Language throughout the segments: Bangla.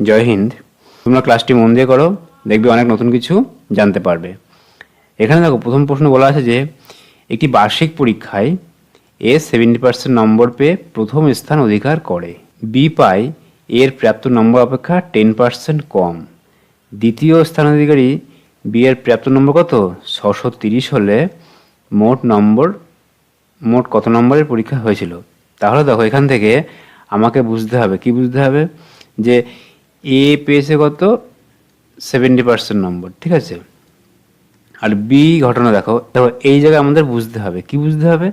জয় হিন্দ। তোমরা ক্লাসটি মন দিয়ে করো, দেখবে অনেক নতুন কিছু জানতে পারবে। এখানে দেখো, প্রথম প্রশ্ন বলা আছে যে, একটি বার্ষিক পরীক্ষায় এ সেভেন্টি পার্সেন্ট নম্বর পেয়ে প্রথম স্থান অধিকার করে। বি পায় এর প্রাপ্ত নম্বর অপেক্ষা টেন পার্সেন্ট কম। দ্বিতীয় স্থান অধিকারী বি এর প্রাপ্ত নম্বর কত? ছশো তিরিশ হলে মোট নম্বর, মোট কত নম্বরের পরীক্ষা হয়েছিল? তাহলে দেখো, এখান থেকে আমাকে বুঝতে হবে। কি বুঝতে হবে? যে এ পেয়েছে কত? সেভেন্টি পার্সেন্ট নম্বর ঠিক আছে? আর বি ঘটনা দেখো দেখো, এই জায়গায় আমাদের বুঝতে হবে। কি বুঝতে হবে?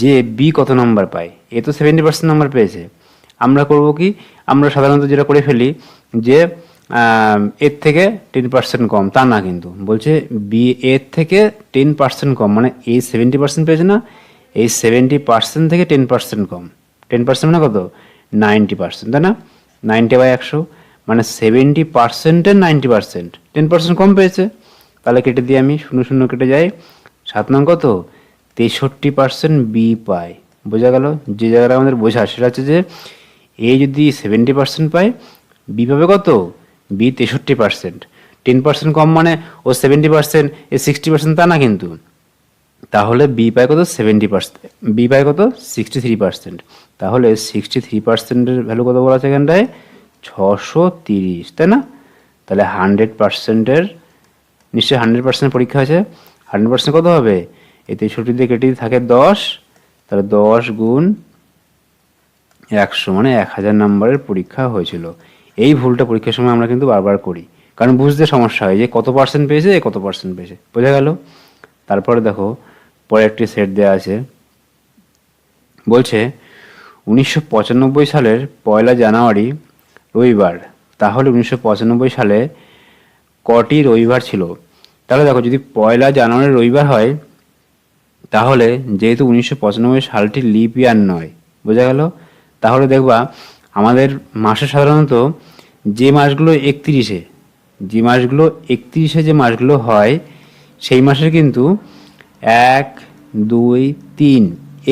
যে বি কত নম্বর পায়? এ তো সেভেন্টি পার্সেন্ট নাম্বার পেয়েছে। আমরা করব কি? আমরা সাধারণত যেটা করে ফেলি, যে এর থেকে টেন পার্সেন্ট কম। তা না কিন্তু। বলছে বি এর থেকে টেন পার্সেন্ট কম। মানে এই সেভেন্টি পার্সেন্ট পেয়েছে না? এই সেভেন্টি পার্সেন্ট থেকে টেন পার্সেন্ট কম। টেন পার্সেন্ট মানে কত? নাইনটি পার্সেন্ট তাই না? নাইনটি বাই একশো। মানে সেভেন্টি পার্সেন্টের নাইনটি পার্সেন্ট টেন পার্সেন্ট কম পেয়েছে। তাহলে কেটে দিয়ে আমি শূন্য শূন্য কেটে যাই। সাত নং কত? তেষট্টি পার্সেন্ট বি পায়। বোঝা গেল? যে জায়গাটা আমাদের বোঝা, সেটা হচ্ছে যে এ যদি সেভেন্টি পার্সেন্ট পায় বি পাবে কত? বি তেষট্টি পার্সেন্ট টেন পার্সেন্ট কম মানে ও সেভেন্টি পার্সেন্ট এ সিক্সটি পার্সেন্ট তা না কিন্তু। তাহলে বি পায় কত? সেভেন্টি পার্সেন্ট বি পায় কত? সিক্সটি থ্রি পার্সেন্ট তাহলে সিক্সটি থ্রি পার্সেন্টের ভ্যালু কত বলা আছে এখানটায়? ছশো তিরিশ, তাই না? তাহলে হান্ড্রেড পার্সেন্টের, নিশ্চয়ই হান্ড্রেড পার্সেন্ট পরীক্ষা আছে হান্ড্রেড পার্সেন্ট কত হবে? এই তেষট্টি দিয়ে কেটে থাকে দশ, তাহলে দশ গুণ একশো মানে এক হাজার নম্বরের পরীক্ষা হয়েছিল। এই ভুলটা পরীক্ষার সময় আমরা কিন্তু বারবার করি। কারণ বুঝতে সমস্যা হয় যে কত পার্সেন্ট পেয়েছে, কত পার্সেন্ট পেয়েছে। বোঝা গেল? তারপরে দেখো, পরে একটি সেট দেওয়া আছে। বলছে, উনিশশো পঁচানব্বই সালের পয়লা জানুয়ারি রবিবার। তাহলে উনিশশো পঁচানব্বই সালে কটি রবিবার ছিল? তাহলে দেখো, যদি পয়লা জানুয়ারি রবিবার হয়, তাহলে যেহেতু উনিশশো পঁচানব্বই সালটি লিপ ইয়ার নয়, বোঝা গেল? তাহলে দেখবা, আমাদের মাসে সাধারণত যে মাসগুলো একত্রিশে, যে মাসগুলো একত্রিশে যে মাসগুলো হয়, সেই মাসের কিন্তু এক, দুই, তিন,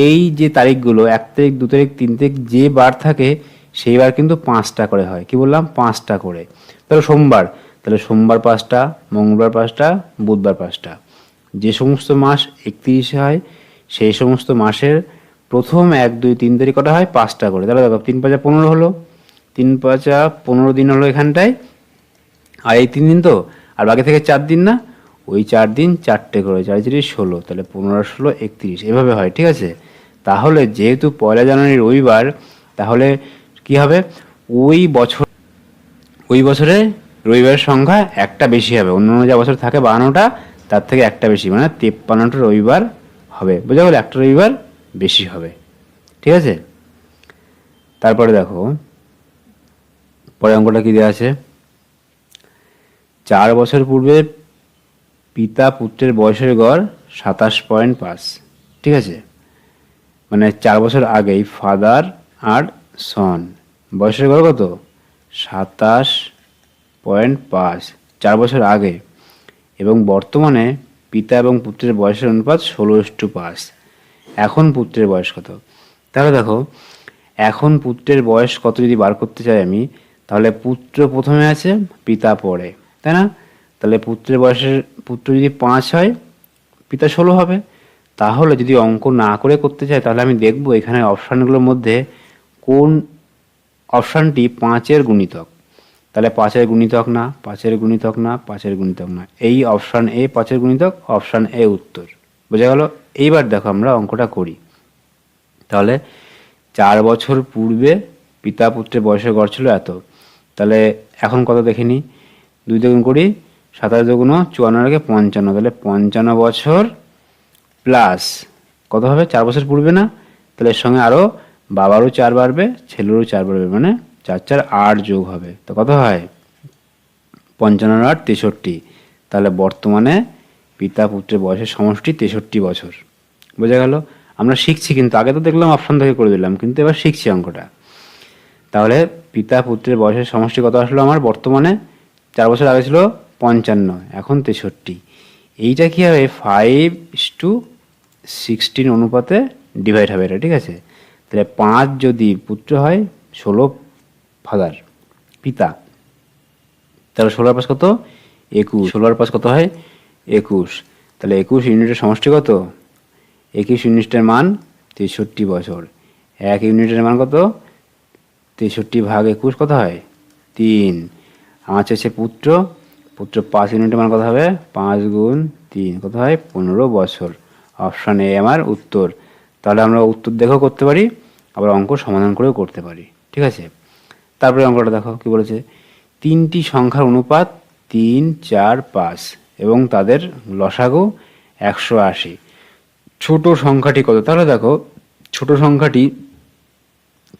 এই যে তারিখগুলো, এক তারিখ, দু তারিখ, তিন তারিখ, যে বার থাকে সেই বার কিন্তু পাঁচটা করে হয়। কি বললাম? পাঁচটা করে। তাহলে সোমবার। তাহলে সোমবার পাঁচটা, মঙ্গলবার পাঁচটা, বুধবার পাঁচটা। যে সমস্ত মাস একত্রিশে হয়, সেই সমস্ত মাসের প্রথম এক, দুই, তিন তারিখ কটা হয়? পাঁচটা করে। তাহলে দেখো, তিন পাঁচা পনেরো হলো। তিন পাঁচা পনেরো দিন হলো এখানটায়। আর এই তিন দিন তো? আর বাকি থেকে চার দিন না? ওই চার দিন চারটে করে চার তিরিশ ষোলো। তাহলে পনেরো, ষোলো, একত্রিশ। এভাবে হয়, ঠিক আছে? তাহলে যেহেতু পয়লা জানুয়ারি রবিবার, তাহলে কি হবে? ওই বছর, ওই বছরে রবিবারের সংখ্যা একটা বেশি হবে। অন্য অন্য যা বছর থাকে বাহান্নটা, তার থেকে একটা বেশি মানে তেপ্পান্নটা রবিবার হবে। বোঝা গেল? একটা রবিবার বেশি হবে। ঠিক আছে? তারপরে দেখো পরে অঙ্কটা কী দেওয়া আছে? চার বছর পূর্বে পিতা পুত্রের বয়সের গড় সাতাশ পয়েন্ট পাঁচ। ঠিক আছে? মানে চার বছর আগেই ফাদার আর সন। বয়সের গড় কত? সাতাশ পয়েন্ট পাঁচ, চার বছর আগে। এবং বর্তমানে পিতা এবং পুত্রের বয়সের অনুপাত ষোলো টু পাঁচ। এখন পুত্রের বয়স কত? তাহলে দেখো, এখন পুত্রের বয়স কত যদি বার করতে চাই আমি, তাহলে পুত্র প্রথমে আছে, পিতা পরে। তাই না? তাহলে পুত্রের বয়সের, পুত্র যদি পাঁচ হয়, পিতা ষোলো হবে। তাহলে যদি অঙ্ক না করে করতে চাই, তাহলে আমি দেখব এখানে অপশানগুলোর মধ্যে কোন অপশানটি পাঁচের গুণিতক। তাহলে পাঁচের গুণিতক না, পাঁচের গুণিতক না, পাঁচের গুণিতক না। এই অপশান এ পাঁচের গুণিতক, অপশান এ উত্তর। বোঝা গেল? এইবার দেখো আমরা অঙ্কটা করি। তাহলে চার বছর পূর্বে পিতা পুত্রের বয়সের গড় ছিল এত। তাহলে এখন কত দেখে নিই? দুই দুগুণ করি, সাতাশ দুগুণ চুয়ান্ন আগে পঞ্চান্ন। তাহলে পঞ্চান্ন বছর প্লাস কত হবে? চার বছর পূর্বে না? তাহলে এর সঙ্গে আরও বাবারও চার বাড়বে, ছেলেরও চার বাড়বে মানে চার চার আট যোগ হবে। তো কত হয়? পঞ্চান্ন আট তেষট্টি। তাহলে বর্তমানে পিতা পুত্রের বয়সের সমষ্টি তেষট্টি বছর। বোঝা গেল? আমরা শিখছি কিন্তু, আগে তো দেখলাম অপশন থেকে করে দিলাম, কিন্তু এবার শিখছি অঙ্কটা। তাহলে পিতা পুত্রের বয়সের সমষ্টি কত আসলো আমার? বর্তমানে চার বছর আগে ছিল পঞ্চান্ন, এখন তেষট্টি। এইটা কি হবে? ফাইভ টু সিক্সটিন অনুপাতে ডিভাইড হবে এটা, ঠিক আছে? তাহলে পাঁচ যদি পুত্র হয়, ষোলো ফাদার পিতা। তাহলে ষোলোর পাঁচ কত? একুশ। ষোলোর পাঁচ কত হয়? একুশ। তাহলে একুশ ইউনিটের সমষ্টি কত? একুশ ইউনিটের মান তেষট্টি বছর। এক ইউনিটের মান কত? তেষট্টি ভাগ একুশ কত হয়? তিন। আমার হচ্ছে পুত্র। পুত্র পাঁচ ইউনিটের মান কত হবে? পাঁচ গুণ তিন। কত হয়? পনেরো বছর। অপশান এ আমার উত্তর। তাহলে আমরা উত্তর দেখেও করতে পারি, আবার অঙ্ক সমাধান করেও করতে পারি। ঠিক আছে? তারপরে অঙ্কটা দেখো কি বলেছে? তিনটি সংখ্যার অনুপাত তিন, চার, পাঁচ এবং তাদের লসাগু একশো আশি। ছোট সংখ্যাটি কত? তাহলে দেখো, ছোট সংখ্যাটি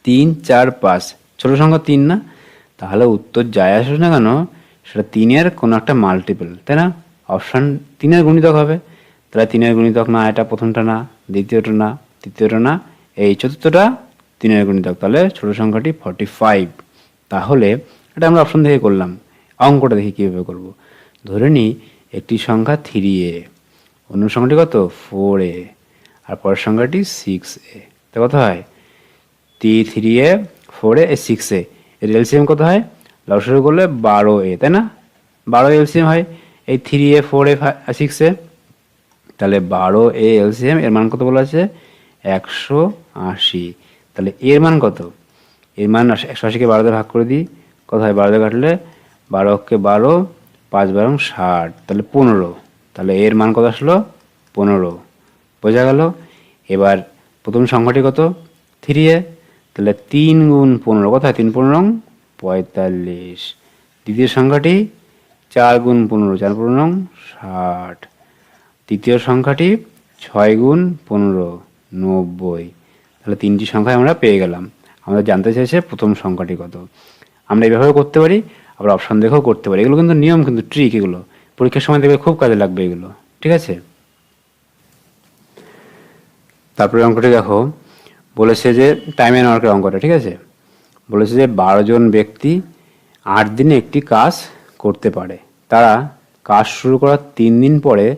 তিন, চার, পাঁচ। ছোট সংখ্যা তিন না? তাহলে উত্তর যায় আসুক না কেন? সেটা তিনের কোনো একটা মাল্টিপল তাই না? অপশান তিনের গুণিতক হবে। তাহলে তিনের গুণিতক না, এটা প্রথমটা না, দ্বিতীয়টা না তৃতীয়টা না, এই চতুর্থটা তিনের গুণিতক তাহলে ছোট সংখ্যাটি ফর্টি ফাইভ তাহলে এটা আমরা অপশন থেকে করলাম। অঙ্কটা দেখি কীভাবে করব। ধরে নিই একটি সংখ্যা থ্রি এ অন্য সংখ্যাটি কত? ফোর এ আর পরের সংখ্যাটি সিক্স এ তা কত হয়? টি থ্রি এ ফোর এ সিক্স এ এর এলসিএম কত হয়? লসরু করলে বারো এ তাই না? বারো এলসিএম হয়। এই থ্রি এ ফোর এ সিক্স এ তাহলে বারো এ এলসিএম এর মান কত বলা আছে? একশো আশি। তাহলে এর মান কত? এর মান একশো আশিকে বারোতে ভাগ করে দিই, কত হয়? বারোতে কাটলে বারোকে বারো, পাঁচ বারো ষাট। তাহলে পনেরো। তাহলে এর মান কত আসলো? পনেরো। বোঝা গেল? এবার প্রথম সংখ্যাটি কত? থ্রি এ। তাহলে তিন গুণ পনেরো কোথায় তিন পনেরো পঁয়তাল্লিশ। দ্বিতীয় সংখ্যাটি চার গুণ পনেরো, চার পনেরো ষাট। তৃতীয় সংখ্যাটি ছয় গুণ পনেরো। নব্বই। তাহলে তিনটি সংখ্যায় আমরা পেয়ে গেলাম। আমরা জানতে চাইছে প্রথম সংখ্যাটি কত। আমরা এইভাবে করতে পারি, আবার অপশন দেখেও করতে পারি। এগুলো কিন্তু নিয়ম, কিন্তু ট্রিক এগুলো। পরীক্ষার সময় দেখবে খুব কাজে লাগবে এগুলো। ঠিক আছে? তারপরে অঙ্কটি দেখো। বলেছে যে টাইম অ্যান্ড ওয়ার্কের অঙ্কটা ঠিক আছে? বলেছে যে বারো জন ব্যক্তি আট দিনে একটি কাজ করতে পারে। তারা কাজ শুরু করার তিন দিন পরে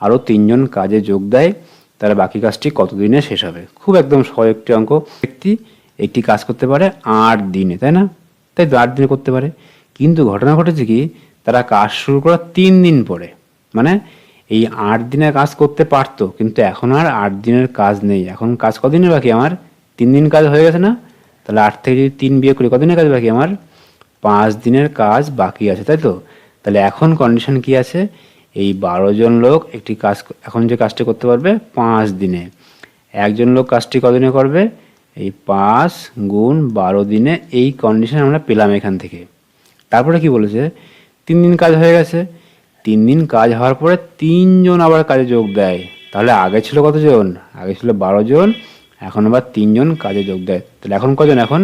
আরও তিনজন কাজে যোগ দেয়। তারা বাকি কাজটি কতদিনে শেষ হবে? খুব একদম সহজ একটি অঙ্ক। ব্যক্তি একটি কাজ করতে পারে আট দিনে, তাই না? তাই তো আট দিনে করতে পারে। কিন্তু ঘটনা ঘটেছে কি, তারা কাজ শুরু করার তিন দিন পরে। মানে এই আট দিনের কাজ করতে পারতো, কিন্তু এখন আর আট দিনের কাজ নেই। এখন কাজ কদিনের বাকি আমার? তিন দিন কাজ হয়ে গেছে না? তাহলে আট থেকে যদি তিন বিয়ে করি, কদিনের কাজ বাকি আমার? পাঁচ দিনের কাজ বাকি আছে, তাই তো? তাহলে এখন কন্ডিশন কি আছে? এই বারো জন লোক একটি কাজ এখন যে কাজটি করতে পারবে পাঁচ দিনে। একজন লোক কাজটি কদিনে করবে? এই পাঁচ গুণ বারো দিনে এই কন্ডিশন আমরা পেলাম এখান থেকে। তারপরে কি বলেছে? তিন দিন কাজ হয়ে গেছে। তিন দিন কাজ হওয়ার পরে তিনজন আবার কাজে যোগ দেয়। তাহলে আগে ছিল কতজন আগে ছিল বারো জন, এখন আবার তিনজন কাজে যোগ দেয়। তাহলে এখন কজন এখন?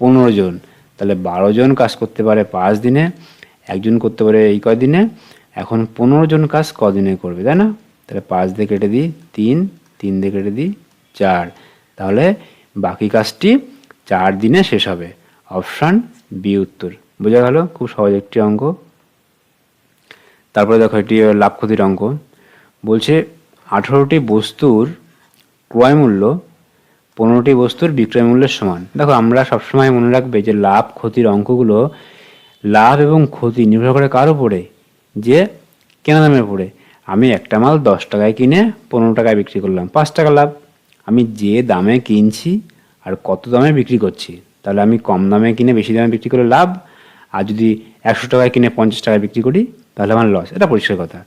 পনেরো জন। তাহলে বারো জন কাজ করতে পারে পাঁচ দিনে, একজন করতে পারে এই কদিনে এখন পনেরো জন কাজ কদিনে করবে, তাই না? তাহলে পাঁচ দিয়ে কেটে দিই তিন তিন দিয়ে কেটে দিই চার। তাহলে বাকি কাজটি চার দিনে শেষ হবে। অপশান বি উত্তর। বোঝা গেল? খুব সহজ একটি অঙ্ক। তারপরে দেখো, এটি লাভ ক্ষতির অঙ্ক। বলছে, আঠারোটি বস্তুর ক্রয় মূল্য পনেরোটি বস্তুর বিক্রয় মূল্যের সমান। দেখো, আমরা সবসময় মনে রাখবে যে লাভ ক্ষতির অঙ্কগুলো লাভ এবং ক্ষতি নির্ভর করে কার উপরে? যে কেনা দামের উপরে আমি একটা মাল দশ টাকায় কিনে পনেরো টাকায় বিক্রি করলাম, পাঁচ টাকা লাভ। আমি যে দামে কিনছি আর কত দামে বিক্রি করছি, তাহলে আমি কম দামে কিনে বেশি দামে বিক্রি করে লাভ। আর যদি একশো টাকায় কিনে পঞ্চাশ টাকায় বিক্রি করি, তাহলে আমার লস এটা পরিষ্কার কথা।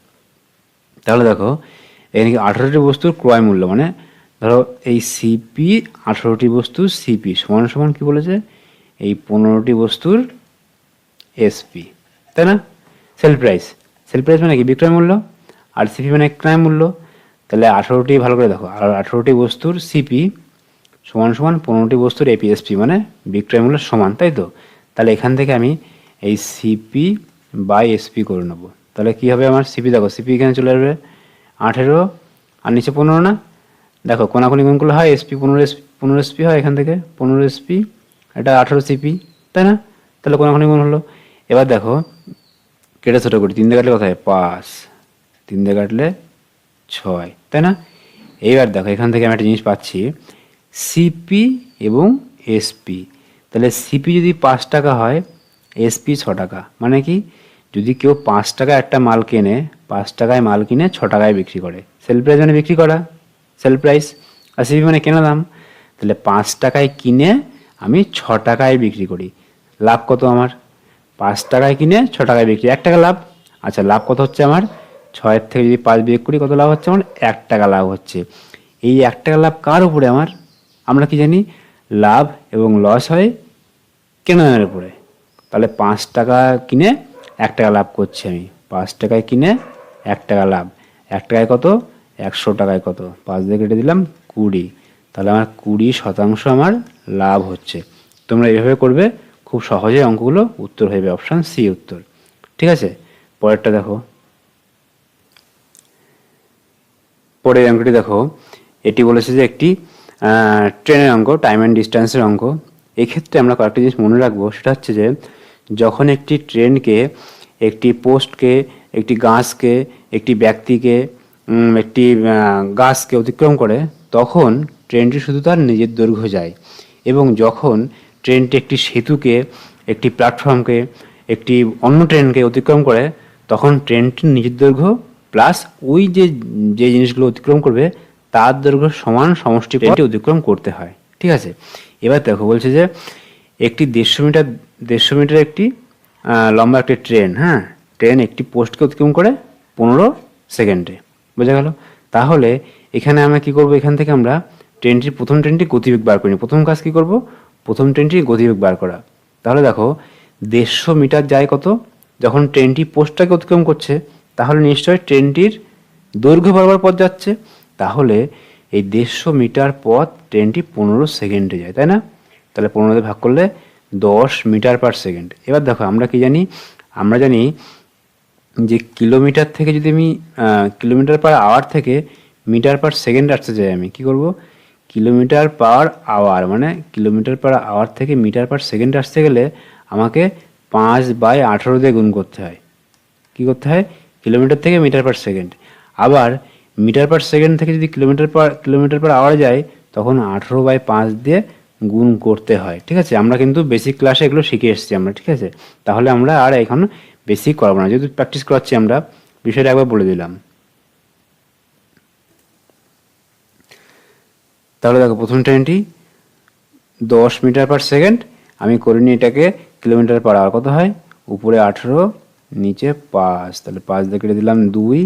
তাহলে দেখো এখানে কি আঠারোটি বস্তুর ক্রয় মূল্য মানে ধরো এই সিপি আঠারোটি বস্তু সিপি সমান সমান কি বলেছে? এই পনেরোটি বস্তুর এসপি তাই না? Sell price. সেল প্রাইস মানে কি? বিক্রয় মূল্য আর সিপি মানে ক্রয় মূল্য। তাহলে আঠারোটি ভালো করে দেখো। আর আঠারোটি বস্তুর সিপি সমান সমান পনেরোটি বস্তুর এপিএসপি মানে বিক্রয় মূল্য সমান, তাই তো? তাহলে এখান থেকে আমি এই সিপি বাই এসপি করে নেব। তাহলে কী হবে আমার সিপি দেখো সিপি এখানে চলে আসবে আঠেরো আর নিচে পনেরো না? দেখো, কোনাকুনি করলে হয় এসপি পনেরো এসপি পনেরো এসপি হয় এখান থেকে। পনেরো এসপি এটা আঠেরো সিপি তাই না? তাহলে কোনাকুনি গুণ হলো। এবার দেখো কেটে ছোটো করি তিন দিয়ে কাটলে কোথায়? পাঁচ, তিন দিয়ে কাটলে ছয়, তাই না? এইবার দেখো, এখান থেকে আমি একটা জিনিস পাচ্ছি সিপি এবং এসপি তাহলে সিপি যদি পাঁচ টাকা হয় এসপি ছ টাকা মানে কি? যদি কেউ পাঁচ টাকায় একটা মাল কেনে, পাঁচ টাকায় মাল কিনে ছ টাকায় বিক্রি করে। সেল প্রাইস মানে বিক্রি করা সেল প্রাইস আর সিপি মানে কেনা দাম। তাহলে পাঁচ টাকায় কিনে আমি ছ টাকায় বিক্রি করি। লাভ কত আমার? পাঁচ টাকায় কিনে ছ টাকায় বিক্রি। এক টাকা লাভ। আচ্ছা লাভ কত হচ্ছে আমার? ছয়ের থেকে যদি পাঁচ বিয়োগ করি, কত লাভ হচ্ছে আমার? এক টাকা লাভ হচ্ছে। এই এক টাকা লাভ কার উপরে আমার? আমরা কি জানি? লাভ এবং লস হয় কেনার উপরে। তাহলে পাঁচ টাকা কিনে এক টাকা লাভ করছি আমি। পাঁচ টাকায় কিনে এক টাকা লাভ। এক টাকায় কত? একশো টাকায় কত? পাঁচ দিয়ে কেটে দিলাম কুড়ি। তাহলে আমার কুড়ি শতাংশ আমার লাভ হচ্ছে। তোমরা এইভাবে করবে। খুব সহজে অঙ্কগুলো উত্তর হয়ে যাবে অপশান সি উত্তর। ঠিক আছে? পরেরটা দেখো। পরের অঙ্কটি দেখো। এটি বলেছে যে একটি ট্রেনের অঙ্ক টাইম অ্যান্ড ডিস্টেন্সের অঙ্ক। এক্ষেত্রে আমরা কয়েকটা জিনিস মনে রাখব। সেটা হচ্ছে যে, যখন একটি ট্রেনকে, একটি পোস্টকে, একটি গাছকে, একটি ব্যক্তিকে একটি গাছকে অতিক্রম করে, তখন ট্রেনটি শুধু তার নিজের দৈর্ঘ্য যায়। এবং যখন ট্রেনটি একটি সেতুকে, একটি প্ল্যাটফর্মকে, একটি অন্য ট্রেনকে অতিক্রম করে, তখন ট্রেনটির নিজের দৈর্ঘ্য প্লাস ওই যে যে জিনিসগুলো অতিক্রম করবে, তার দৈর্ঘ্য সমান সমষ্টি ট্রেনটি অতিক্রম করতে হয়। ঠিক আছে? এবার দেখো, বলছে যে একটি দেড়শো মিটার দেড়শো মিটার একটি লম্বা একটি ট্রেন হ্যাঁ? ট্রেন একটি পোস্টকে অতিক্রম করে পনেরো সেকেন্ডে। বোঝা গেল? তাহলে এখানে আমরা কি করব? এখান থেকে আমরা ট্রেনটির, প্রথম ট্রেনটি গতিবেগ বার করি প্রথম কাজ কি করব? প্রথম ট্রেনটির গতিবেগ বার করা। তাহলে দেখো, দেড়শো মিটার যায় কত? যখন ট্রেনটি পোস্টটাকে অতিক্রম করছে, তাহলে নিশ্চয়ই ট্রেনটির দৈর্ঘ্য বরাবর পথ যাচ্ছে। তাহলে এই দেড়শো মিটার পথ ট্রেনটি পনেরো সেকেন্ডে যায়, তাই না? তাহলে পনেরোতে ভাগ করলে দশ মিটার পার সেকেন্ড। এবার দেখো, আমরা কি জানি? আমরা জানি যে কিলোমিটার থেকে যদি আমি কিলোমিটার পার আওয়ার থেকে মিটার পার সেকেন্ড আসতে চাই আমি, কি করব? কিলোমিটার পার আওয়ার মানে কিলোমিটার পার আওয়ার থেকে মিটার পার সেকেন্ড আসতে গেলে আমাকে পাঁচ বাই আঠারো দিয়ে গুণ করতে হয়। কি করতে হয়? কিলোমিটার থেকে মিটার পার সেকেন্ড। আবার মিটার পার সেকেন্ড থেকে যদি kilometre per kilometre per hour যায়, তখন আঠেরো বাই পাঁচ দিয়ে গুণ করতে হয়। ঠিক আছে? আমরা কিন্তু বেসিক ক্লাসে এগুলো শিখে এসেছি আমরা, ঠিক আছে? তাহলে আমরা আর এখন বেসিক করাবো না। যেহেতু প্র্যাকটিস করাচ্ছি আমরা, বিষয়টা একবার বলে দিলাম। তাহলে দেখো প্রথম ট্রেনটি দশ মিটার পার সেকেন্ড আমি করে নিই এটাকে কিলোমিটার পার আওয়ার কত হয়? উপরে আঠেরো, নিচে পাঁচ, তাহলে পাঁচ দিয়ে কেটে দিলাম দুই,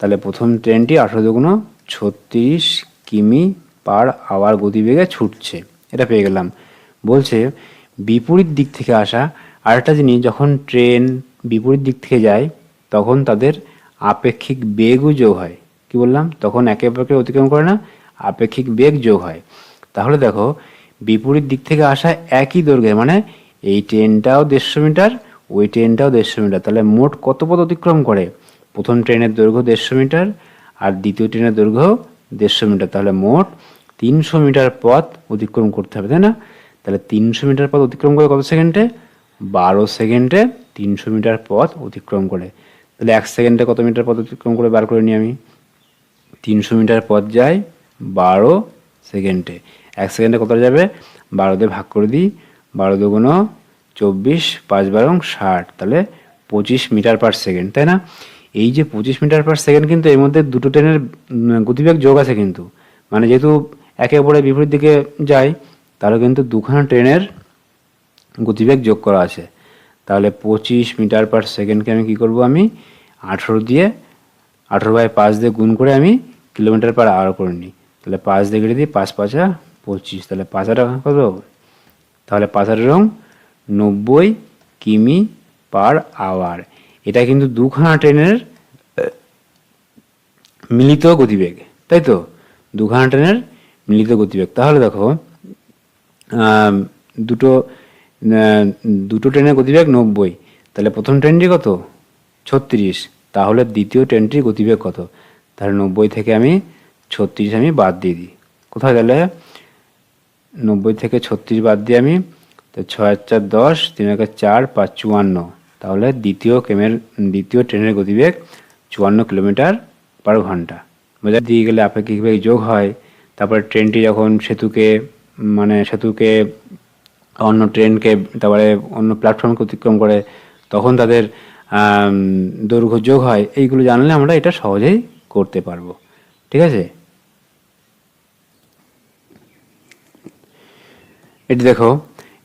তাহলে প্রথম ট্রেনটি আঠেরো দুগুণ ছত্রিশ কিমি পার আওয়ার গতিবেগে ছুটছে, এটা পেয়ে গেলাম। বলছে, বিপরীত দিক থেকে আসা আরেকটা জিনিস, যখন ট্রেন বিপরীত দিক থেকে যায়, তখন তাদের আপেক্ষিক বেগও যোগ হয়। কি বললাম? তখন একে অপরকে অতিক্রম করে না আপেক্ষিক বেগ যোগ হয়। তাহলে দেখো, বিপরীত দিক থেকে আসা একই দৈর্ঘ্যে মানে এই ট্রেনটাও দেড়শো মিটার, ওই ট্রেনটাও দেড়শো মিটার। তাহলে মোট কত পথ অতিক্রম করে? প্রথম ট্রেনের দৈর্ঘ্য দেড়শো মিটার, আর দ্বিতীয় ট্রেনের দৈর্ঘ্য দেড়শো মিটার। তাহলে মোট তিনশো মিটার পথ অতিক্রম করতে হবে, তাই না? তাহলে তিনশো মিটার পথ অতিক্রম করে কত সেকেন্ডে? বারো সেকেন্ডে তিনশো মিটার পথ অতিক্রম করে। তাহলে এক সেকেন্ডে কত মিটার পথ অতিক্রম করে বার করে নিই আমি? তিনশো মিটার পথ যায় বারো সেকেন্ডে। এক সেকেন্ডে কত যাবে? বারো দিয়ে ভাগ করে দিই। বারো দুগুণ চব্বিশ, পাঁচ বারং ষাট। তাহলে পঁচিশ মিটার পার সেকেন্ড তাই না? এই যে পঁচিশ মিটার পার সেকেন্ড কিন্তু এর মধ্যে দুটো ট্রেনের গতিবেগ যোগ আছে কিন্তু। মানে যেহেতু একে অপরের বিপরীত দিকে যায়, তাহলে কিন্তু দুখানা ট্রেনের গতিবেগ যোগ করা আছে। তাহলে পঁচিশ মিটার পার সেকেন্ডকে আমি কি করব আমি? আঠেরো দিয়ে, আঠেরো বাই পাঁচ দিয়ে গুণ করে আমি কিলোমিটার পার আওয়ার করে নিই। তাহলে পাঁচ দিয়ে দিই পাঁচ পাঁচা পঁচিশ, তাহলে পাঁচ হাজার কত তাহলে পাঁচ হাজার রং নব্বই কিমি পার আওয়ার। এটা কিন্তু দুখানা ট্রেনের মিলিত গতিবেগ, তাই তো? দুখানা ট্রেনের মিলিত গতিবেগ। তাহলে দেখো দুটো দুটো ট্রেনের গতিবেগ নব্বই। তাহলে প্রথম ট্রেনটি কত? ছত্রিশ। তাহলে দ্বিতীয় ট্রেনটির গতিবেগ কত? তাহলে নব্বই থেকে আমি ছত্রিশ আমি বাদ দিয়ে দিই। কোথায় গেলে? নব্বই থেকে ছত্রিশ বাদ দিয়ে আমি, তো ছয় চার দশ, তিন একে চার, পাঁচ চুয়ান্ন। তাহলে দ্বিতীয় কেমের দ্বিতীয় ট্রেনের গতিবেগ চুয়ান্ন কিলোমিটার পার ঘণ্টা। বোঝা দিয়ে গেলে আপেক্ষিক বেগ যোগ হয়। তারপরে ট্রেনটি যখন সেতুকে মানে সেতুকে অন্য ট্রেনকে, তারপরে অন্য প্ল্যাটফর্মকে অতিক্রম করে, তখন তাদের দৈর্ঘ্য যোগ হয়। এইগুলো জানলে আমরা এটা সহজেই করতে পারব। ঠিক আছে? এটি দেখো,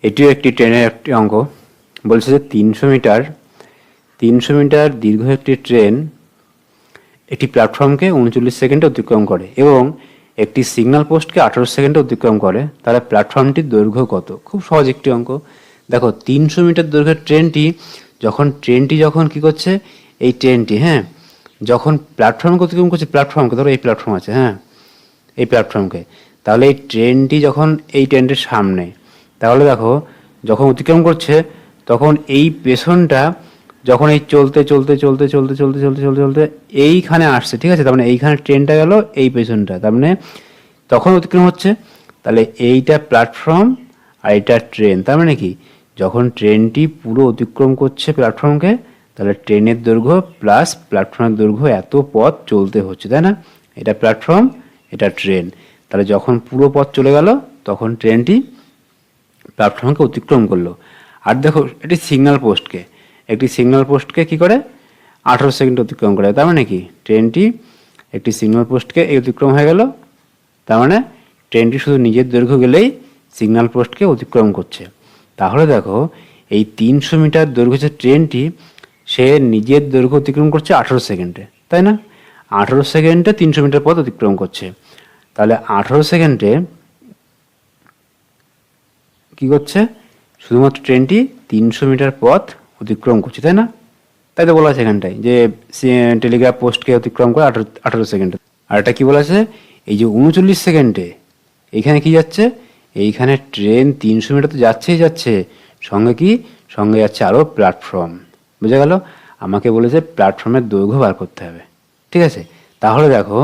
এটিও একটি ট্রেনের একটি অঙ্ক। বলছে যে তিনশো মিটার তিনশো মিটার দীর্ঘ একটি ট্রেন একটি প্ল্যাটফর্মকে উনচল্লিশ সেকেন্ডে অতিক্রম করে এবং একটি সিগন্যাল পোস্টকে আঠারো সেকেন্ডে অতিক্রম করে। তাহলে প্ল্যাটফর্মটির দৈর্ঘ্য কত? খুব সহজ একটি অঙ্ক। দেখো, তিনশো মিটার দৈর্ঘ্যের ট্রেনটি যখন ট্রেনটি যখন কি করছে? এই ট্রেনটি হ্যাঁ? যখন প্ল্যাটফর্মকে অতিক্রম করছে, প্ল্যাটফর্মকে, ধরো এই প্ল্যাটফর্ম আছে হ্যাঁ? এই প্ল্যাটফর্মকে। তাহলে এই ট্রেনটি যখন এই ট্রেনটির সামনে, তাহলে দেখো, যখন অতিক্রম করছে, তখন এই পেছনটা যখন এই চলতে চলতে চলতে চলতে চলতে চলতে চলতে চলতে এইখানে আসছে, ঠিক আছে? তার মানে এইখানে ট্রেনটা গেল, এই পেছনটা। তার মানে তখন অতিক্রম হচ্ছে, তাহলে এইটা প্ল্যাটফর্ম আর এটা ট্রেন। তার মানে কি? যখন ট্রেনটি পুরো অতিক্রম করছে প্ল্যাটফর্মকে, তাহলে ট্রেনের দৈর্ঘ্য প্লাস প্ল্যাটফর্মের দৈর্ঘ্য এত পথ চলতে হচ্ছে, তাই না? এটা প্ল্যাটফর্ম, এটা ট্রেন। তাহলে যখন পুরো পথ চলে গেল, তখন ট্রেনটি প্ল্যাটফর্মকে অতিক্রম করল। আর দেখো এটি সিগন্যাল পোস্টকে একটি সিগন্যাল পোস্টকে কি করে? আঠারো সেকেন্ড অতিক্রম করে। তার মানে কি? ট্রেনটি একটি সিগন্যাল পোস্টকে এই অতিক্রম হয়ে গেল। তার মানে ট্রেনটি শুধু নিজের দৈর্ঘ্য গেলেই সিগন্যাল পোস্টকে অতিক্রম করছে। তাহলে দেখো, এই তিনশো মিটার দৈর্ঘ্য যে ট্রেনটি, সে নিজের দৈর্ঘ্য অতিক্রম করছে আঠারো সেকেন্ডে তাই না? আঠারো সেকেন্ডে তিনশো মিটার পথ অতিক্রম করছে। তাহলে আঠারো সেকেন্ডে কি করছে? শুধুমাত্র ট্রেনটি তিনশো মিটার পথ অতিক্রম করছে, তাই না? তাই তো বলা আছে এখানটায় যে টেলিগ্রাফ পোস্টকে অতিক্রম করে আঠারো আঠারো সেকেন্ডে। আর এটা কি বলা আছে? এই যে উনচল্লিশ সেকেন্ডে এইখানে কি যাচ্ছে? এইখানে ট্রেন তিনশো মিটার তো যাচ্ছেই যাচ্ছে। সঙ্গে কি? সঙ্গে যাচ্ছে আরও প্ল্যাটফর্ম বুঝা গেল? আমাকে বলেছে প্ল্যাটফর্মের দৈর্ঘ্য বার করতে হবে। ঠিক আছে? তাহলে দেখো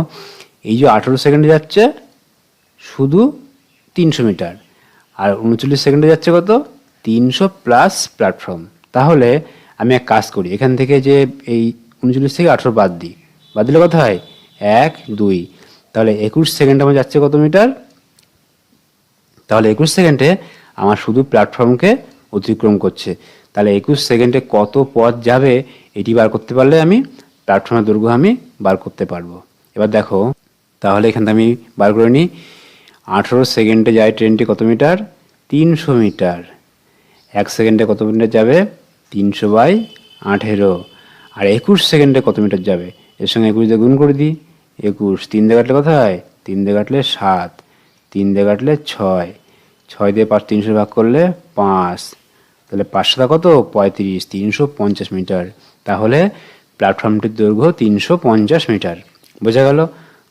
এই যে আঠেরো সেকেন্ডে যাচ্ছে, শুধু তিনশো মিটার। আর উনচল্লিশ সেকেন্ডে যাচ্ছে কত? তিনশো প্লাস প্ল্যাটফর্ম। তাহলে আমি এক কাজ করি, এখান থেকে যে এই উনচল্লিশ থেকে আঠেরো বাদ দিই। বাদ দিলে কত হয়? এক, দুই। তাহলে একুশ সেকেন্ড আমার যাচ্ছে কত মিটার? তাহলে একুশ সেকেন্ডে আমার শুধু প্ল্যাটফর্মকে অতিক্রম করছে। তাহলে একুশ সেকেন্ডে কত পথ যাবে, এটি বার করতে পারলে আমি প্ল্যাটফর্মের দৈর্ঘ্য আমি বার করতে পারব। এবার দেখো। তাহলে এখান থেকে আমি বার করে নিই। আঠেরো সেকেন্ডে যায় ট্রেনটি কত মিটার? তিনশো মিটার। এক সেকেন্ডে কত মিটার যাবে? তিনশো বাই আঠেরো। আর একুশ সেকেন্ডে কত মিটার যাবে? এর সঙ্গে একুশ দিয়ে গুণ করে দিই। একুশ। তিন দিয়ে কাটলে কোথায় তিন দিয়ে কাটলে সাত। তিন দিয়ে কাটলে ছয়। ছয় দিয়ে পাঁচ তিনশো ভাগ করলে পাঁচ। তাহলে পাঁচশোটা কত? পঁয়ত্রিশ। তিনশো পঞ্চাশ মিটার। তাহলে প্ল্যাটফর্মটির দৈর্ঘ্য তিনশো পঞ্চাশ মিটার। বোঝা গেল?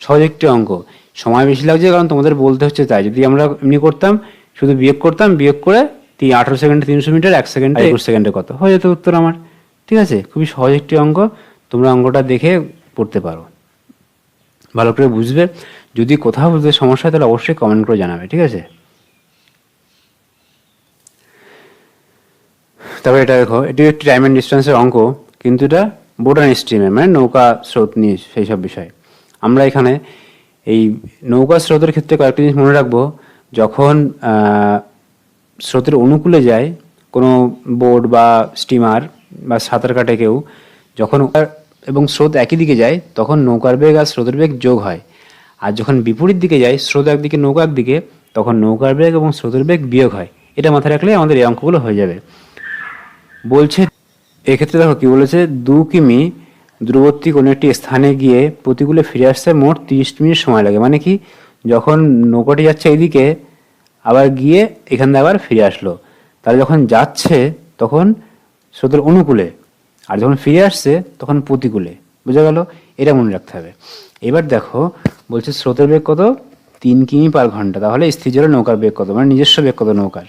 সহজ একটি অঙ্ক। সময় বেশি লাগছে কারণ তোমাদের বলতে হচ্ছে তাই। যদি আমরা এমনি করতাম শুধু বিয়োগ করতাম বিয়োগ করে তিন আঠারো সেকেন্ডে তিনশো মিটার এক সেকেন্ডে একুশ সেকেন্ডে কত? হয়ে যেত উত্তর আমার। ঠিক আছে? খুবই সহজ একটি অঙ্ক। তোমরা অঙ্কটা দেখে পড়তে পারো। ভালো করে বুঝবে। যদি কোথাও বুঝতে সমস্যা হয় তাহলে অবশ্যই কমেন্ট করে জানাবে। ঠিক আছে? তারপরে এটা দেখো এটি একটি টাইম অ্যান্ড ডিস্টেন্সের অঙ্ক কিন্তু এটা বোটান স্ট্রিমে মানে নৌকা স্রোত নিয়ে সেই সব বিষয়। আমরা এখানে এই নৌকা স্রোতের ক্ষেত্রে কয়েকটি জিনিস মনে রাখব। যখন স্রোতের অনুকূলে যায় কোনো বোট বা স্টিমার বা সাঁতার কাটে কেউ, যখন এবং স্রোত একই দিকে যায়, তখন নৌকার বেগ আর স্রোতের বেগ যোগ হয়। আর যখন বিপরীত দিকে যায়, স্রোত একদিকে নৌকা একদিকে তখন নৌকার বেগ এবং স্রোতের বেগ বিয়োগ হয়। এটা মাথায় রাখলে আমাদের এই অঙ্কগুলো হয়ে যাবে। বলছে, এক্ষেত্রে দেখো কি বলেছে, দু কিমি দূরবর্তী কোনো একটি স্থানে গিয়ে প্রতিকূলে ফিরে আসতে মোট তিরিশ মিনিট সময় লাগে। মানে কি? যখন নৌকাটি যাচ্ছে এইদিকে আবার গিয়ে এখান আবার ফিরে আসলো। তাহলে যখন যাচ্ছে, তখন স্রোতের অনুকূলে। আর যখন ফিরে আসছে, তখন প্রতিকূলে। বোঝা গেল? এটা মনে রাখতে হবে। এবার দেখো, বলছে স্রোতের বেগ কত? তিন কিমি পার ঘণ্টা। তাহলে স্থির জলের নৌকার বেগ কত? মানে নিজস্ব বেগ কত নৌকার?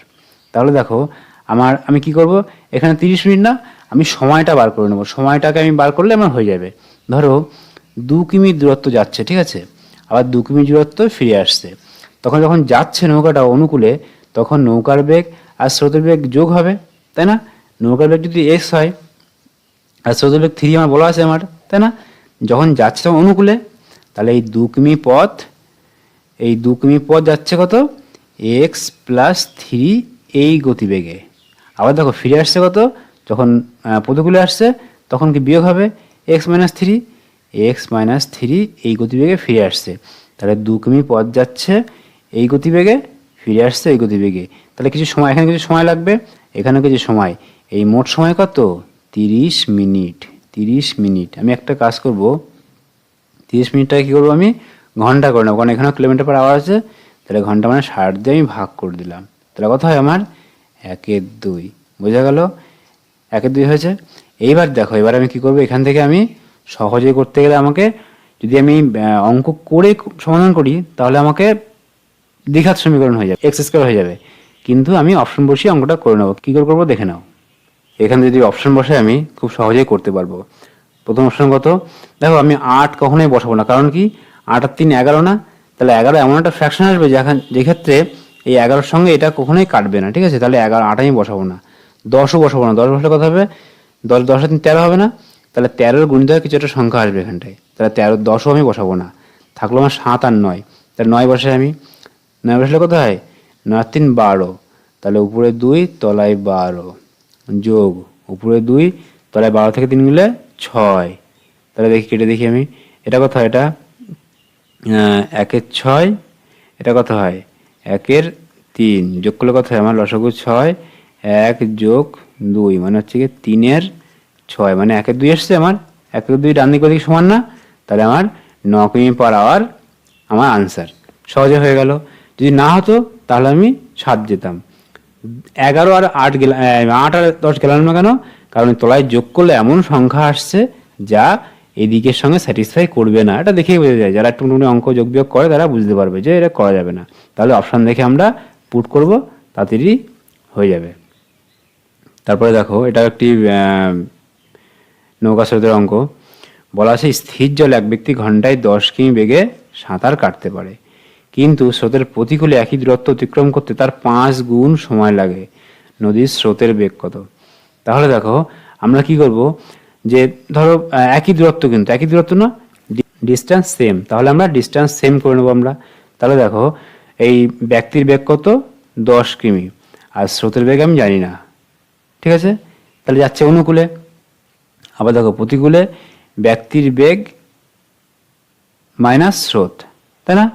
তাহলে দেখো, আমার, আমি কি করব? এখানে তিরিশ মিনিট না আমি সময়টা বার করে নেব। সময়টাকে আমি বার করলে আমার হয়ে যাবে। ধরো, দু কিমি দূরত্ব যাচ্ছে, ঠিক আছে? আবার দু কিমি দূরত্ব ফিরে আসছে। তখন যখন যাচ্ছে নৌকাটা অনুকূলে, তখন নৌকার বেগ আর স্রোতের বেগ যোগ হবে, তাই না? নৌকার বেগ যদি এক্স হয়, আর স্রোতের বেগ থ্রি আমার বলা আছে আমার, তাই না? যখন যাচ্ছে তখন অনুকূলে, তাহলে এই দু কিমি পথ, এই দু কিমি পথ যাচ্ছে কত? এক্স প্লাস থ্রি এই গতিবেগে। আবার দেখো, ফিরে আসছে কত? যখন প্রতিকূলে আসছে, তখন কি বিয়োগ হবে? X minus three x minus three এই গতিবেগে ফিরে আসছে। তাহলে দু কিমি পথ যাচ্ছে, এই গতিবেগে ফিরে আসছে এই গতিবেগে। তাহলে কিছু সময়, এখানে কিছু সময় লাগবে এখানে কিছু সময়। এই মোট সময় কত? তিরিশ মিনিট তিরিশ মিনিট। আমি একটা কাজ করব, তিরিশ মিনিটটাকে কী করব আমি? ঘণ্টা করে নেব, কারণ এখানেও কিলোমিটার পার আওয়ার আছে। তাহলে ঘণ্টা মানে ষাট দিয়ে আমি ভাগ করে দিলাম। তাহলে কত হয় আমার? একের দুই। বোঝা গেল? একের দুই হয়েছে। এইবার দেখো, এবার আমি কি করব? এখান থেকে আমি সহজে করতে গেলে আমাকে যদি আমি অঙ্ক করে সমাধান করি, তাহলে আমাকে দ্বিঘাত সমীকরণ হয়ে যাবে, এক্স স্কোয়ার হয়ে যাবে। কিন্তু আমি অপশন বসিয়ে অঙ্কটা করে নেব। কী করে করব? দেখে নাও। এখানে যদি অপশন বসে আমি খুব সহজেই করতে পারব। প্রথম অপশন কত? দেখো, আমি আট কখনোই বসাবো না। কারণ কি? আট আর তিন এগারো না? তাহলে এগারো এমন একটা ফ্র্যাকশন আসবে যেখান যেক্ষেত্রে এই এগারোর সঙ্গে এটা কখনোই কাটবে না। ঠিক আছে? তাহলে এগারো, আট আমি বসাবো না। দশও বসাবো না। দশ বসলে কথা হবে? দশ দশ আর তিন, তেরো হবে না? তাহলে তেরোর গুণিত কিছু একটা সংখ্যা আসবে এখানটায়। তাহলে তেরো, দশও আমি বসাবো না। থাকল আমার সাত আর নয়। তাহলে নয় বসে আমি, নয় বসলে কত হয়? নয় তিন, বারো। তাহলে উপরে দুই, তলায় বারো। যোগ, উপরে দুই, তলায় বারো থেকে তিন মিলে ছয়। তাহলে দেখি, কেটে দেখি আমি। এটা হয়? এটা একের ছয়, এটা কত হয়? একের তিন। যোগ করলে কত হয়? আমার লসগু ছয় এক যোগ দুই মানে হচ্ছে কি তিনের ছয় মানে একের দুই এসছে আমার। একের দুই ডান দিক সমান না? তাহলে আমার ন কিমি পার আওয়ার আমার আনসার। সহজে হয়ে গেল। যদি না হতো, তাহলে আমি সাত যেতাম। এগারো আর আট গেলাম আট আর দশ গেলাম না কেন? কারণ তলায় যোগ করলে এমন সংখ্যা আসছে যা এদিকের সঙ্গে স্যাটিসফাই করবে না। এটা দেখেই বোঝা যায়। যারা একটু অঙ্ক যোগ বিয়োগ করে, তারা বুঝতে পারবে যে এটা করা যাবে না। তাহলে অপশান দেখে আমরা পুট করব, তাড়াতাড়ি হয়ে যাবে। তারপরে দেখো এটা একটি আহ, নৌকা স্রোতের অঙ্ক। বলা আছে স্থির জল এক ব্যক্তি ঘন্টায় দশ কিমি বেগে সাঁতার কাটতে পারে। কিন্তু স্রোতের প্রতিকূলে একই দূরত্ব অতিক্রম করতে তার পাঁচ গুণ সময় লাগে। নদীর স্রোতের বেগ কত? তাহলে দেখো আমরা কি করব? যে ধরো একই দূরত্ব কিন্তু একই দূরত্ব না ডিস্টেন্স সেম। তাহলে আমরা ডিস্টেন্স সেম করে নেব আমরা। তাহলে দেখো এই ব্যক্তির বেগ কত? দশ কিমি। আর স্রোতের বেগ আমি জানি না। ঠিক আছে? তাহলে যাচ্ছে অনুকূলে। আবার দেখো, প্রতিকূলে ব্যক্তির বেগ মাইনাস স্রোত, তাই না?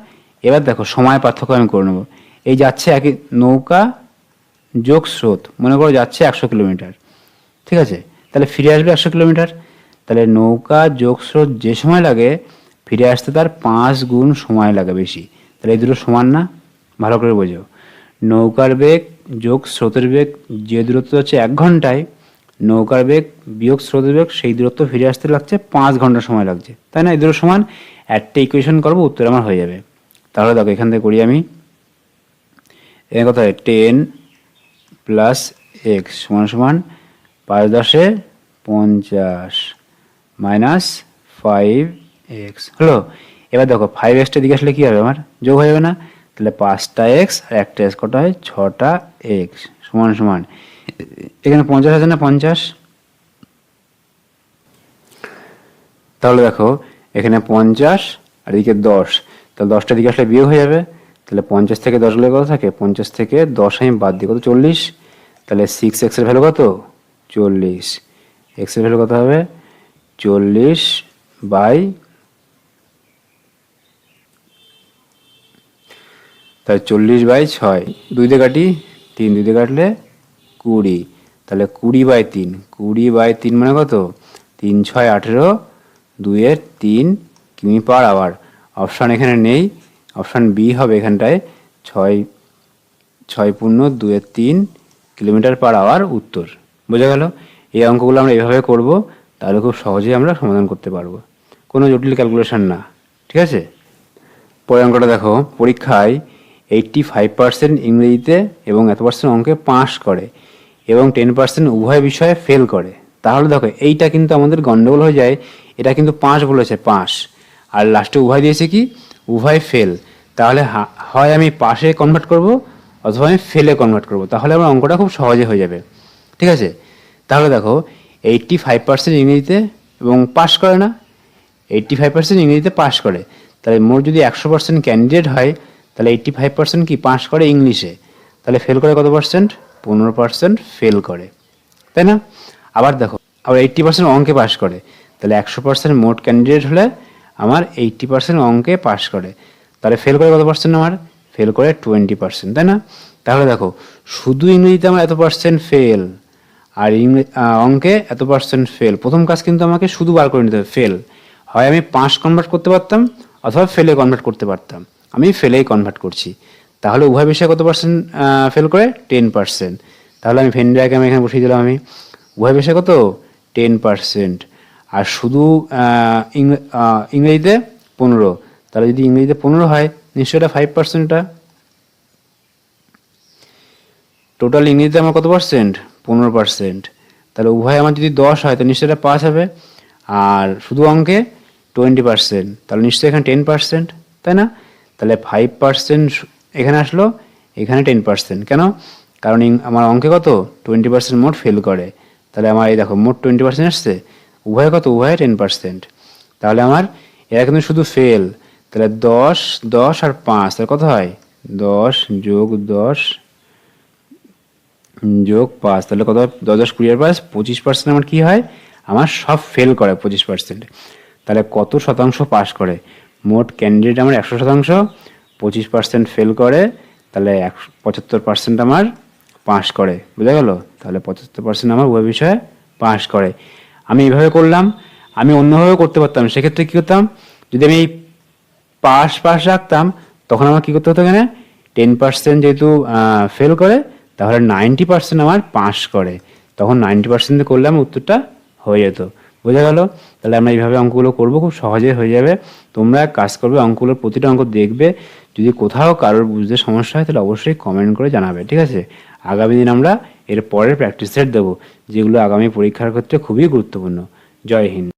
এবার দেখো, সময় পার্থক্য আমি করে নেব। এই যাচ্ছে একই নৌকা যোগ স্রোত, মনে করো যাচ্ছে একশো কিলোমিটার, ঠিক আছে? তাহলে ফিরে আসবে একশো কিলোমিটার। তাহলে নৌকা যোগ স্রোত যে সময় লাগে, ফিরে আসতে তার পাঁচ গুণ সময় লাগে বেশি। তাহলে এই দুটো সমান না? ভালো করে বোঝো। নৌকার বেগ যোগ স্রোতের বেগ যে দূরত্ব হচ্ছে এক ঘন্টায়, নৌকার বেগ বিয়োগ স্রোতের বেগ, সেই দূরত্ব ফিরে আসতে লাগছে পাঁচ ঘণ্টা সময় লাগছে। তাই না? এই দুটো সমান একটা ইকুয়েশন করব, উত্তর আমার হয়ে যাবে। তাহলে দেখো, এখান থেকে করি আমি। এখানে কথা হয় টেন প্লাস এক্স সমান সমান পাঁচ দশে পঞ্চাশ মাইনাস ফাইভ এক্স হলো? এবার দেখো ফাইভ এক্সটা দিকে আসলে কী হবে আমার? যোগ হয়ে যাবে না? তাহলে পাঁচটা এক্স, আর একটা এক্স কটা হয়? ছটা এক্স। সমান সমান। এখানে পঞ্চাশ আছে না পঞ্চাশ? তাহলে দেখো, এখানে পঞ্চাশ, আর এদিকে দশ। তাহলে দশটা দিকে আসলে বিয়োগ হয়ে যাবে। তাহলে পঞ্চাশ থেকে দশ গেলে কত থাকে? পঞ্চাশ থেকে দশ আমি বাদ দিই কত? চল্লিশ। তাহলে সিক্স এক্সের ভ্যালু কত? চল্লিশ। এক্সের ভ্যালু কত হবে? চল্লিশ বাই তাহলে চল্লিশ বাই ছয়, দুই দিয়ে কাটি তিন, দুই দিয়ে কাটলে কুড়ি। তাহলে কুড়ি বাই তিন, কুড়ি বাই তিন মানে কত? তিন ছয় আঠেরো, দুইয়ের তিন, কিমি পার আওয়ার। অপশান এখানে নেই, অপশান বি হবে এখানটায়, ছয় ছয় পূর্ণ দুয়ের তিন, কিলোমিটার পার আওয়ার উত্তর। বোঝা গেল? এই অঙ্কগুলো আমরা এভাবে করব, তাহলে খুব সহজেই আমরা সমাধান করতে পারব। কোনো জটিল ক্যালকুলেশন না, ঠিক আছে? পরের অঙ্কটা দেখো, পরীক্ষায় এইটটি ফাইভ পার্সেন্ট ইংরেজিতে এবং এত পার্সেন্ট অঙ্কে পাস করে এবং টেন পার্সেন্ট উভয় বিষয়ে ফেল করে। তাহলে দেখো, এইটা কিন্তু আমাদের গণ্ডগোল হয়ে যায়। এটা কিন্তু পাঁচ বলেছে পাঁচ আর লাস্টে উভয় দিয়েছে কি? উভয় ফেল তাহলে হয় আমি পাশে কনভার্ট করব অথবা আমি ফেলে কনভার্ট করব। তাহলে আমার অঙ্কটা খুব সহজে হয়ে যাবে। ঠিক আছে? তাহলে দেখো এইটটি ফাইভ পার্সেন্ট ইংরেজিতে এবং পাস করে না। এইট্টি ফাইভ পার্সেন্ট ইংরেজিতে পাস করে। তাহলে মোট যদি একশো পার্সেন্ট ক্যান্ডিডেট হয় তাহলে এইট্টি ফাইভ পার্সেন্ট কি পাস করে ইংলিশে? তাহলে ফেল করে কত পার্সেন্ট পনেরো পার্সেন্ট ফেল করে। তাই না? আবার দেখো, আবার এইট্টি পার্সেন্ট অঙ্কে পাস করে। তাহলে একশো পার্সেন্ট মোট ক্যান্ডিডেট হলে আমার এইট্টি পার্সেন্ট অঙ্কে পাস করে। তাহলে ফেল করে কত পার্সেন্ট আমার? ফেল করে টোয়েন্টি পার্সেন্ট তাই না? তাহলে দেখো, শুধু ইংরেজিতে আমার এত পার্সেন্ট ফেল আর ইংরে- অঙ্কে এত পার্সেন্ট ফেল প্রথম কাজ কিন্তু আমাকে শুধু বার করে নিতে হবে ফেল হয় আমি পাঁচ কনভার্ট করতে পারতাম, অথবা ফেলে কনভার্ট করতে পারতাম। আমি ফেলেই কনভার্ট করছি। তাহলে উভয় বিষয়ে কত পার্সেন্ট ফেল করে? টেন পার্সেন্ট তাহলে আমি ভেন আমি এখানে বসিয়ে দিলাম আমি। উভয় বিষয়ে কত? টেন পার্সেন্ট আর শুধু ইংরেজিতে পনেরো। তাহলে যদি ইংরেজিতে পনেরো হয়, নিশ্চয়ই এটা ফাইভ পার্সেন্টটা টোটাল ইংরেজিতে আমার কত পার্সেন্ট পনেরো পার্সেন্ট তাহলে উভয় আমার যদি দশ হয়, তাহলে নিশ্চয়ই এটা পাস হবে। আর শুধু অঙ্কে টোয়েন্টি পার্সেন্ট তাহলে নিশ্চয়ই এখানে টেন পার্সেন্ট তাই না? তাহলে ফাইভ পার্সেন্ট এখানে আসলো, এখানে টেন পার্সেন্ট কেন? কারণ আমার অঙ্কে কত? টোয়েন্টি পার্সেন্ট মোট ফেল করে। তাহলে আমার এই দেখো, মোট টোয়েন্টি পার্সেন্ট আসছে, উভয় কত? উভয় টেন পার্সেন্ট তাহলে আমার, এরা কিন্তু শুধু ফেল তাহলে দশ দশ আর পাঁচ, তাহলে কত হয়? দশ যোগ দশ যোগ পাঁচ, তাহলে কত? দশ দশ কুড়ি আর পাঁচ, পঁচিশ পার্সেন্ট আমার কী হয়? আমার সব ফেল করে পঁচিশ পার্সেন্ট তাহলে কত শতাংশ পাস করে? মোট ক্যান্ডিডেট আমার একশো শতাংশ, পঁচিশ পার্সেন্ট ফেল করে, তাহলে একশো, পঁচাত্তর পার্সেন্ট আমার পাস করে। বুঝা গেল? তাহলে পঁচাত্তর পার্সেন্ট আমার ওই বিষয়ে পাস করে। আমি এইভাবে করলাম, আমি অন্যভাবে করতে পারতাম, সেক্ষেত্রে কী করতাম? যদি আমি এই পাস পাস রাখতাম, তখন আমার কী করতে হতো এখানে? টেন পার্সেন্ট যেহেতু ফেল করে, তাহলে নাইনটি পার্সেন্ট আমার পাস করে। তখন নাইনটি পার্সেন্ট করলে আমার উত্তরটা হয়ে যেত। বোঝা গেল? তাহলে আমরা এইভাবে অঙ্কগুলো করব, খুব সহজে হয়ে যাবে। তোমরা কাজ করবে, অঙ্কগুলোর প্রতিটা অঙ্ক দেখবে। যদি কোথাও কারোর বুঝতে সমস্যা হয়, তাহলে অবশ্যই কমেন্ট করে জানাবে, ঠিক আছে? আগামী দিন আমরা এর পরের প্র্যাকটিস সেট দেবো, যেগুলো আগামী পরীক্ষার ক্ষেত্রে খুবই গুরুত্বপূর্ণ। জয় হিন্দ।